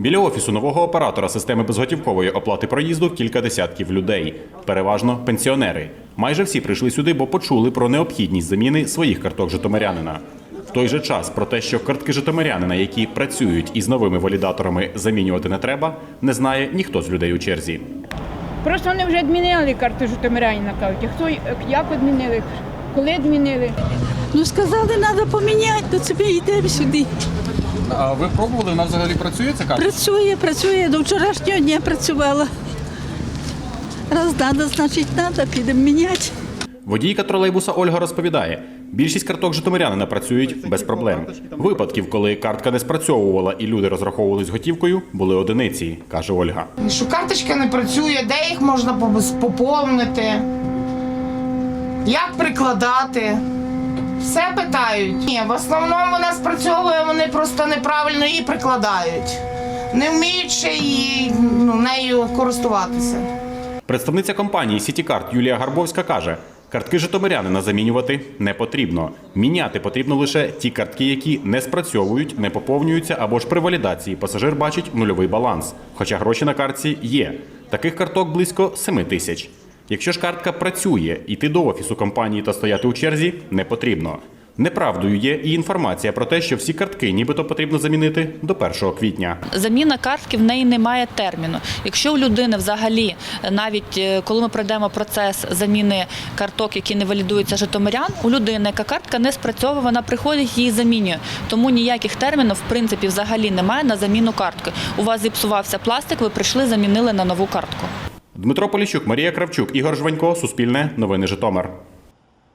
Біля офісу нового оператора системи безготівкової оплати проїзду кілька десятків людей, переважно пенсіонери. Майже всі прийшли сюди, бо почули про необхідність заміни своїх карток житомирянина. В той же час про те, що картки житомирянина, які працюють із новими валідаторами, замінювати не треба, не знає ніхто з людей у черзі. Просто вони вже відмінили карту Житомирянина, кажуть. Хто, як відмінили? Коли відмінили? Ну сказали, треба поміняти, то собі йдемо сюди. А ви пробували? Вона взагалі працює ця карта? Працює, працює, до вчорашнього дня працювала. Раз треба, значить треба, підемо міняти. Водійка тролейбуса Ольга розповідає, більшість карток житомирянина працюють без проблем. Випадків, коли картка не спрацьовувала і люди розраховувались готівкою, були одиниці, каже Ольга. Що карточка не працює, де їх можна поповнити, як прикладати. Все питають. Ні, в основному вона спрацьовує, вони просто неправильно її прикладають. Не вміють ще її ну, нею користуватися. Представниця компанії «Сітікарт» Юлія Гарбовська каже, картки житомирянина замінювати не потрібно. Міняти потрібно лише ті картки, які не спрацьовують, не поповнюються або ж при валідації пасажир бачить нульовий баланс. Хоча гроші на картці є. Таких карток близько 7 тисяч. Якщо ж картка працює, йти до офісу компанії та стояти у черзі не потрібно. Неправдою є і інформація про те, що всі картки нібито потрібно замінити до 1 квітня. Заміна картки в неї немає терміну. Якщо у людини взагалі, е, навіть е, коли ми пройдемо процес заміни карток, які не валідуються житомирян, у людини, яка картка не спрацьовує, вона приходить її замінює. Тому ніяких термінів в принципі взагалі немає на заміну картки. У вас зіпсувався пластик, ви прийшли, замінили на нову картку. Дмитро Поліщук, Марія Кравчук, Ігор Жванько, Суспільне, Новини Житомир.